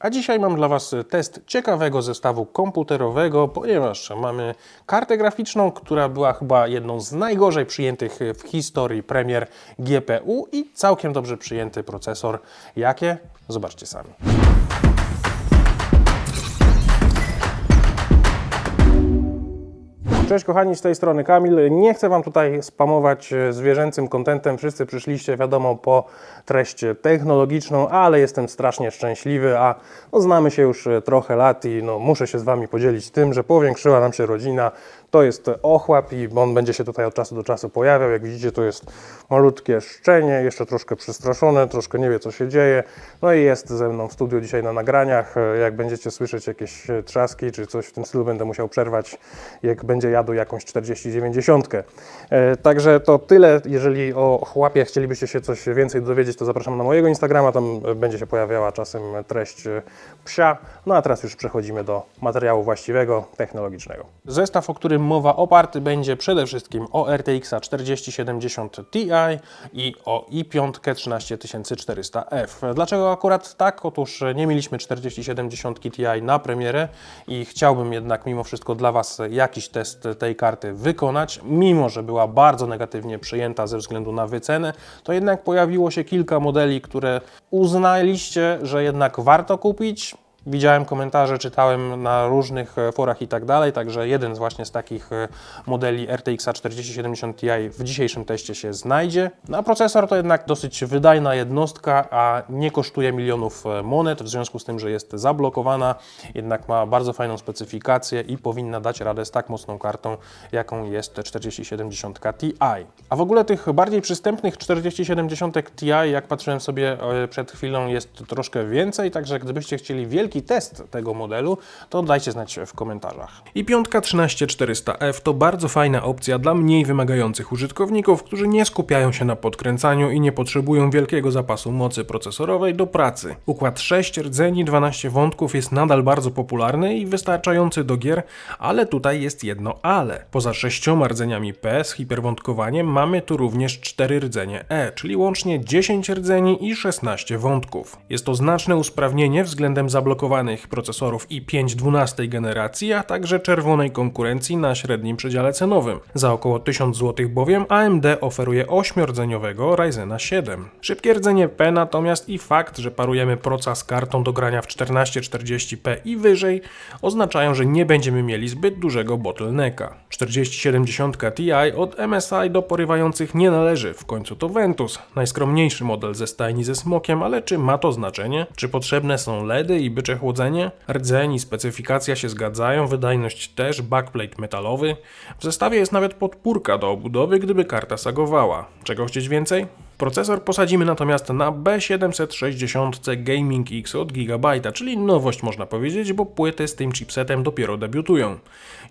A dzisiaj mam dla Was test ciekawego zestawu komputerowego, ponieważ mamy kartę graficzną, która była chyba jedną z najgorzej przyjętych w historii premier GPU i całkiem dobrze przyjęty procesor. Jakie? Zobaczcie sami. Cześć kochani, z tej strony Kamil. Nie chcę Wam tutaj spamować e, zwierzęcym kontentem. Wszyscy przyszliście, wiadomo, po treść technologiczną, ale jestem strasznie szczęśliwy, a no, znamy się już e, trochę lat i no, muszę się z Wami podzielić tym, że powiększyła nam się rodzina. To jest ochłap i on będzie się tutaj od czasu do czasu pojawiał. Jak widzicie, to jest malutkie szczenie, jeszcze troszkę przestraszone, troszkę nie wie, co się dzieje. No i jest ze mną w studiu dzisiaj na nagraniach. Jak będziecie słyszeć jakieś e, trzaski czy coś w tym stylu, będę musiał przerwać, jak będzie jadł jakąś 4090. E, Także to tyle. Jeżeli o chłapie chcielibyście się coś więcej dowiedzieć, to zapraszam na mojego Instagrama. Tam e, będzie się pojawiała czasem treść psia. No a teraz już przechodzimy do materiału właściwego, technologicznego. Zestaw, o którym mowa, oparty będzie przede wszystkim o RTX 4070 Ti i o i5 13400F. Dlaczego akurat tak? Otóż nie mieliśmy 4070 Ti na premierę i chciałbym jednak mimo wszystko dla Was jakiś test tej karty wykonać. Mimo, że była bardzo negatywnie przyjęta ze względu na wycenę, to jednak pojawiło się kilka modeli, które uznaliście, że jednak warto kupić. Widziałem komentarze, czytałem na różnych e, forach i tak dalej, także jeden z właśnie z takich e, modeli RTX 4070 Ti w dzisiejszym teście się znajdzie. No a procesor to jednak dosyć wydajna jednostka, a nie kosztuje milionów e, monet, w związku z tym, że jest zablokowana, jednak ma bardzo fajną specyfikację i powinna dać radę z tak mocną kartą, jaką jest 4070 Ti. A w ogóle tych bardziej przystępnych 4070 Ti, jak patrzyłem sobie przed chwilą, jest troszkę więcej, także gdybyście chcieli wielki test tego modelu, to dajcie znać w komentarzach. I piątka 13400F to bardzo fajna opcja dla mniej wymagających użytkowników, którzy nie skupiają się na podkręcaniu i nie potrzebują wielkiego zapasu mocy procesorowej do pracy. Układ 6 rdzeni 12 wątków jest nadal bardzo popularny i wystarczający do gier, ale tutaj jest jedno ale. Poza sześcioma rdzeniami P z hiperwątkowaniem mamy tu również 4 rdzenie E, czyli łącznie 10 rdzeni i 16 wątków. Jest to znaczne usprawnienie względem zablokowanych procesorów i5 12 generacji, a także czerwonej konkurencji na średnim przedziale cenowym. Za około 1000 zł bowiem AMD oferuje 8-rdzeniowego Ryzena 7. Szybkie rdzenie P natomiast i fakt, że parujemy proca z kartą do grania w 1440p i wyżej oznaczają, że nie będziemy mieli zbyt dużego bottlenecka. 4070 Ti od MSI do porywających nie należy, w końcu to Ventus, najskromniejszy model ze stajni ze smokiem, ale czy ma to znaczenie? Czy potrzebne są LEDy i bycze chłodzenie? Rdzeń i specyfikacja się zgadzają, wydajność też, backplate metalowy. W zestawie jest nawet podpórka do obudowy, gdyby karta sagowała. Czego chcieć więcej? Procesor posadzimy natomiast na B760 Gaming X od Gigabyte'a, czyli nowość można powiedzieć, bo płyty z tym chipsetem dopiero debiutują.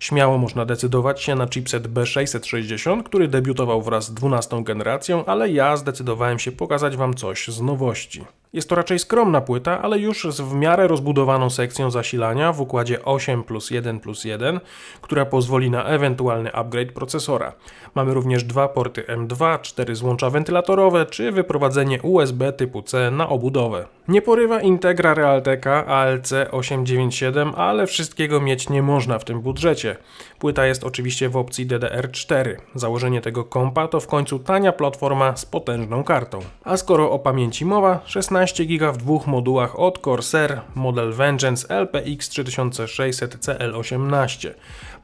Śmiało można decydować się na chipset B660, który debiutował wraz z 12 generacją, ale ja zdecydowałem się pokazać Wam coś z nowości. Jest to raczej skromna płyta, ale już z w miarę rozbudowaną sekcją zasilania w układzie 8 plus 1 plus 1, która pozwoli na ewentualny upgrade procesora. Mamy również dwa porty M2, cztery złącza wentylatorowe czy wyprowadzenie USB typu C na obudowę. Nie porywa Integra Realteka ALC 897, ale wszystkiego mieć nie można w tym budżecie. Płyta jest oczywiście w opcji DDR4. Założenie tego kompa to w końcu tania platforma z potężną kartą. A skoro o pamięci mowa, 16 GB w dwóch modułach od Corsair, model Vengeance LPX 3600 CL18.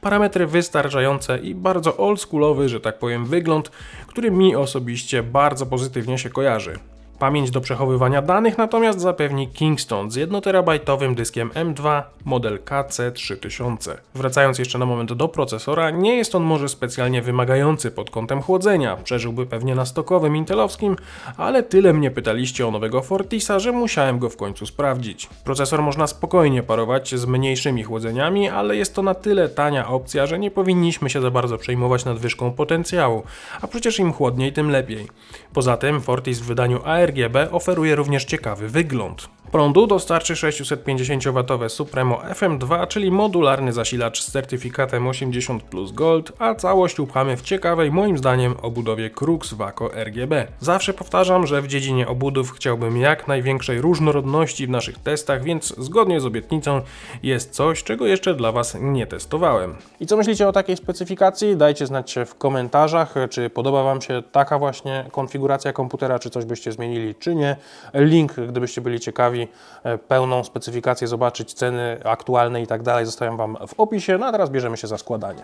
Parametry wystarczające i bardzo oldschoolowy, że tak powiem, wygląd, który mi osobiście bardzo pozytywnie się kojarzy. Pamięć do przechowywania danych natomiast zapewni Kingston z 1TB dyskiem M2 model KC3000. Wracając jeszcze na moment do procesora, nie jest on może specjalnie wymagający pod kątem chłodzenia, przeżyłby pewnie na stokowym intelowskim, ale tyle mnie pytaliście o nowego Fortisa, że musiałem go w końcu sprawdzić. Procesor można spokojnie parować z mniejszymi chłodzeniami, ale jest to na tyle tania opcja, że nie powinniśmy się za bardzo przejmować nadwyżką potencjału, a przecież im chłodniej tym lepiej. Poza tym Fortis w wydaniu ARM RGB oferuje również ciekawy wygląd. Prądu dostarczy 650W Supremo FM2, czyli modularny zasilacz z certyfikatem 80 plus Gold, a całość upchamy w ciekawej moim zdaniem obudowie Crux Waco RGB. Zawsze powtarzam, że w dziedzinie obudów chciałbym jak największej różnorodności w naszych testach, więc zgodnie z obietnicą jest coś, czego jeszcze dla Was nie testowałem. I co myślicie o takiej specyfikacji? Dajcie znać w komentarzach, czy podoba Wam się taka właśnie konfiguracja komputera, czy coś byście zmienili, czy nie. Link, gdybyście byli ciekawi, e, pełną specyfikację zobaczyć, ceny aktualne i tak dalej, zostawiam Wam w opisie. No a teraz bierzemy się za składanie.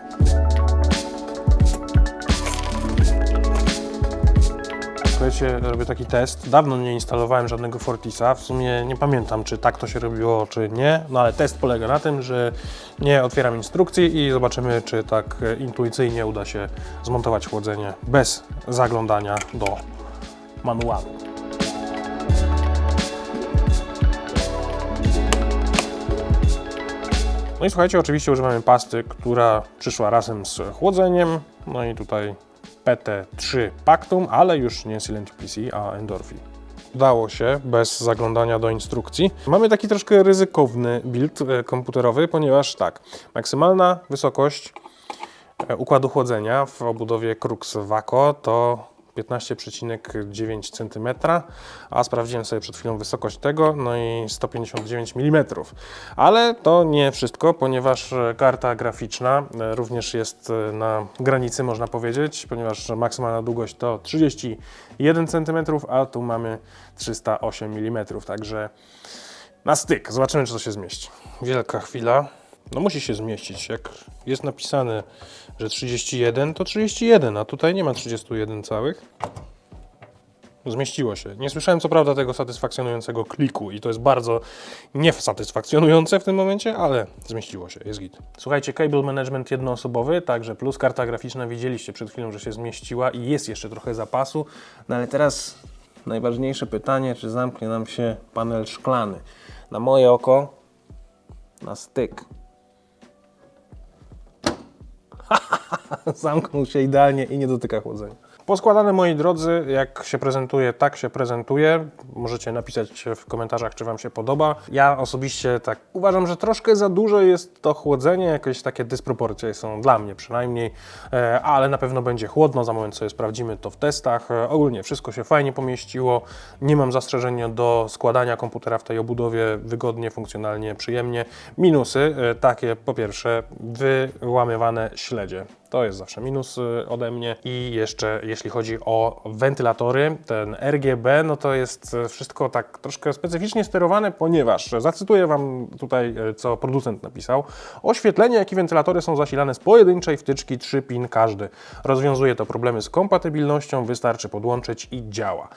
Słuchajcie, robię taki test. Dawno nie instalowałem żadnego Fortisa. W sumie nie pamiętam, czy tak to się robiło, czy nie. No ale test polega na tym, że nie otwieram instrukcji i zobaczymy, czy tak e, intuicyjnie uda się zmontować chłodzenie bez zaglądania do manuału. No i słuchajcie, oczywiście używamy pasty, która przyszła razem z chłodzeniem. No i tutaj PT3 Pactum, ale już nie Silent PC, a Endorphi. Udało się bez zaglądania do instrukcji. Mamy taki troszkę ryzykowny build e, komputerowy, ponieważ tak, maksymalna wysokość e, układu chłodzenia w obudowie Crux Waco to 15,9 cm, a sprawdziłem sobie przed chwilą wysokość tego, no i 159 mm. Ale to nie wszystko, ponieważ karta graficzna e, również jest e, na granicy, można powiedzieć, ponieważ maksymalna długość to 31 cm, a tu mamy 308 mm, także na styk. Zobaczymy, czy to się zmieści. Wielka chwila. No musi się zmieścić. Jak jest napisane, że 31, to 31, a tutaj nie ma 31 całych. Zmieściło się. Nie słyszałem co prawda tego satysfakcjonującego kliku i to jest bardzo niesatysfakcjonujące w tym momencie, ale zmieściło się, jest git. Słuchajcie, cable management jednoosobowy, także plus karta graficzna widzieliście przed chwilą, że się zmieściła i jest jeszcze trochę zapasu. No ale teraz najważniejsze pytanie, czy zamknie nam się panel szklany. Na moje oko, na styk. Zamknął się idealnie i nie dotyka chłodzenia. Poskładane moi drodzy, jak się prezentuje, tak się prezentuje. Możecie napisać w komentarzach, czy Wam się podoba. Ja osobiście tak uważam, że troszkę za dużo jest to chłodzenie, jakieś takie dysproporcje są dla mnie przynajmniej, e, ale na pewno będzie chłodno. Za moment sobie sprawdzimy to w testach. E, Ogólnie wszystko się fajnie pomieściło. Nie mam zastrzeżenia do składania komputera w tej obudowie wygodnie, funkcjonalnie, przyjemnie. Minusy e, takie, po pierwsze, wyłamywane śledzie. To jest zawsze minus y, ode mnie. I jeszcze jeśli chodzi o wentylatory, ten RGB, no to jest y, wszystko tak troszkę specyficznie sterowane, ponieważ zacytuję Wam tutaj, y, co producent napisał. Oświetlenie, jak i wentylatory są zasilane z pojedynczej wtyczki 3 pin każdy. Rozwiązuje to problemy z kompatybilnością, wystarczy podłączyć i działa.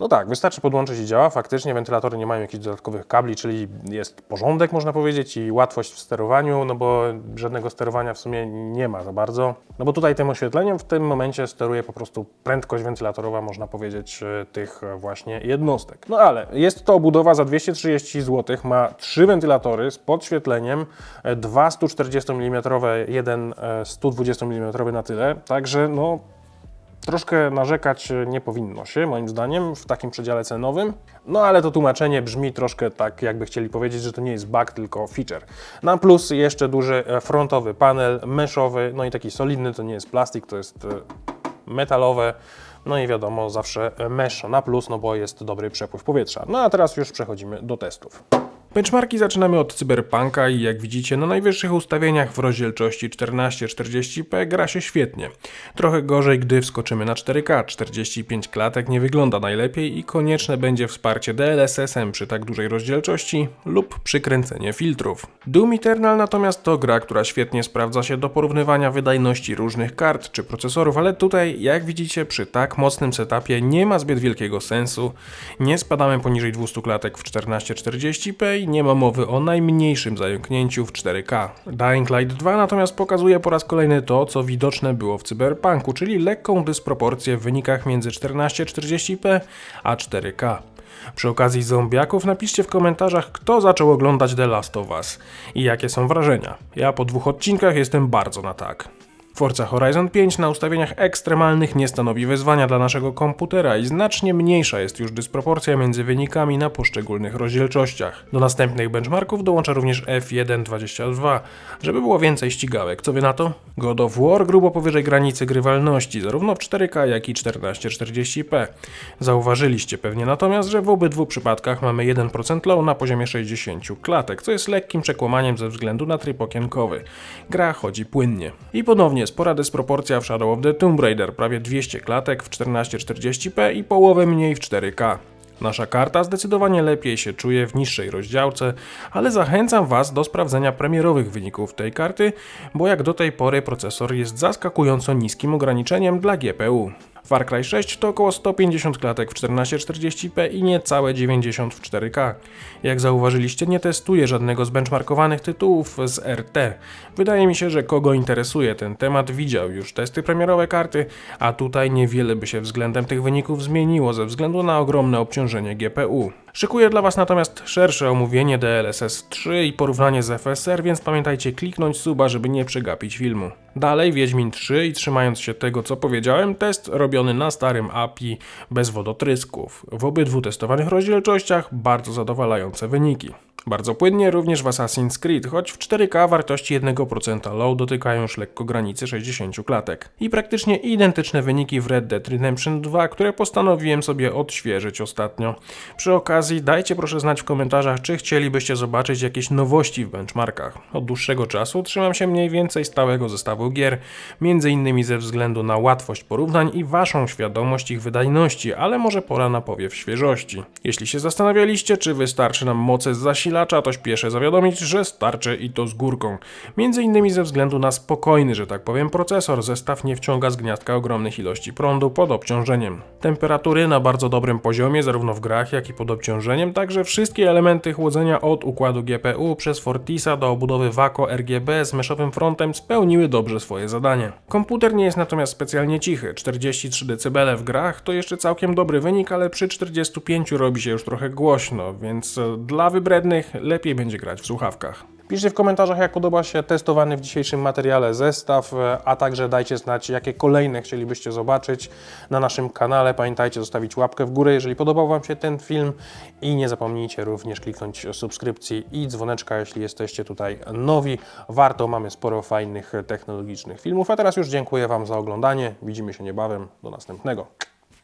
No tak, wystarczy podłączyć i działa. Faktycznie wentylatory nie mają jakichś dodatkowych kabli, czyli jest porządek, można powiedzieć, i łatwość w sterowaniu, no bo żadnego sterowania w sumie nie ma za bardzo. No bo tutaj tym oświetleniem w tym momencie steruje po prostu prędkość wentylatorowa, można powiedzieć, e, tych właśnie jednostek. No ale jest to obudowa za 230 zł, ma trzy wentylatory z podświetleniem, e, dwa 140 mm, jeden e, 120 mm na tyle, także no Troszkę narzekać nie powinno się, moim zdaniem, w takim przedziale cenowym. No ale to tłumaczenie brzmi troszkę tak, jakby chcieli powiedzieć, że to nie jest bug, tylko feature. Na plus jeszcze duży e, frontowy panel meszowy, no i taki solidny, to nie jest plastik, to jest e, metalowe. No i wiadomo, zawsze mesh na plus, no bo jest dobry przepływ powietrza. No a teraz już przechodzimy do testów. Benchmarki zaczynamy od Cyberpunka i jak widzicie na najwyższych ustawieniach w rozdzielczości 1440p gra się świetnie. Trochę gorzej, gdy wskoczymy na 4K. 45 klatek nie wygląda najlepiej i konieczne będzie wsparcie DLSS-em przy tak dużej rozdzielczości lub przykręcenie filtrów. Doom Eternal natomiast to gra, która świetnie sprawdza się do porównywania wydajności różnych kart czy procesorów, ale tutaj jak widzicie przy tak mocnym setupie nie ma zbyt wielkiego sensu. Nie spadamy poniżej 200 klatek w 1440p i nie ma mowy o najmniejszym zająknięciu w 4K. Dying Light 2 natomiast pokazuje po raz kolejny to, co widoczne było w Cyberpunku, czyli lekką dysproporcję w wynikach między 1440p a 4K. Przy okazji zombiaków napiszcie w komentarzach, kto zaczął oglądać The Last of Us i jakie są wrażenia. Ja po dwóch odcinkach jestem bardzo na tak. Forza Horizon 5 na ustawieniach ekstremalnych nie stanowi wyzwania dla naszego komputera i znacznie mniejsza jest już dysproporcja między wynikami na poszczególnych rozdzielczościach. Do następnych benchmarków dołącza również F1.22, żeby było więcej ścigałek. Co wy na to? God of War grubo powyżej granicy grywalności, zarówno w 4K, jak i 1440p. Zauważyliście pewnie natomiast, że w obydwu przypadkach mamy 1% low na poziomie 60 klatek, co jest lekkim przekłamaniem ze względu na tryb okienkowy. Gra chodzi płynnie. I ponownie spora dysproporcja w Shadow of the Tomb Raider, prawie 200 klatek w 1440p i połowę mniej w 4K. Nasza karta zdecydowanie lepiej się czuje w niższej rozdziałce, ale zachęcam Was do sprawdzenia premierowych wyników tej karty, bo jak do tej pory procesor jest zaskakująco niskim ograniczeniem dla GPU. Far Cry 6 to około 150 klatek w 1440p i niecałe 90 w 4K. Jak zauważyliście, nie testuję żadnego z benchmarkowanych tytułów z RT. Wydaje mi się, że kogo interesuje ten temat widział już testy premierowe karty, a tutaj niewiele by się względem tych wyników zmieniło ze względu na ogromne obciążenie GPU. Szykuję dla Was natomiast szersze omówienie DLSS 3 i porównanie z FSR, więc pamiętajcie kliknąć suba, żeby nie przegapić filmu. Dalej Wiedźmin 3 i trzymając się tego co powiedziałem, test robiony na starym API bez wodotrysków. W obydwu testowanych rozdzielczościach bardzo zadowalające wyniki. Bardzo płynnie również w Assassin's Creed, choć w 4K wartości 1% low dotykają już lekko granicy 60 klatek. I praktycznie identyczne wyniki w Red Dead Redemption 2, które postanowiłem sobie odświeżyć ostatnio. Przy okazji dajcie proszę znać w komentarzach, czy chcielibyście zobaczyć jakieś nowości w benchmarkach. Od dłuższego czasu trzymam się mniej więcej stałego zestawu gier, między innymi ze względu na łatwość porównań i waszą świadomość ich wydajności, ale może pora na powiew świeżości. Jeśli się zastanawialiście, czy wystarczy nam mocy z zasilacza, to śpieszę zawiadomić, że starczy i to z górką. Między innymi ze względu na spokojny, że tak powiem, procesor, zestaw nie wciąga z gniazdka ogromnych ilości prądu pod obciążeniem. Temperatury na bardzo dobrym poziomie, zarówno w grach, jak i pod obciążeniem, także wszystkie elementy chłodzenia od układu GPU przez Fortisa do obudowy Waco RGB z meszowym frontem spełniły dobrze swoje zadanie. Komputer nie jest natomiast specjalnie cichy. 43 dB w grach to jeszcze całkiem dobry wynik, ale przy 45 robi się już trochę głośno, więc dla wybrednych lepiej będzie grać w słuchawkach. Piszcie w komentarzach, jak podoba się testowany w dzisiejszym materiale zestaw, e, a także dajcie znać, jakie kolejne chcielibyście zobaczyć na naszym kanale. Pamiętajcie zostawić łapkę w górę, jeżeli podobał Wam się ten film i nie zapomnijcie również kliknąć subskrypcji i dzwoneczka, jeśli jesteście tutaj nowi. Warto, mamy sporo fajnych technologicznych filmów, a teraz już dziękuję Wam za oglądanie. Widzimy się niebawem. Do następnego.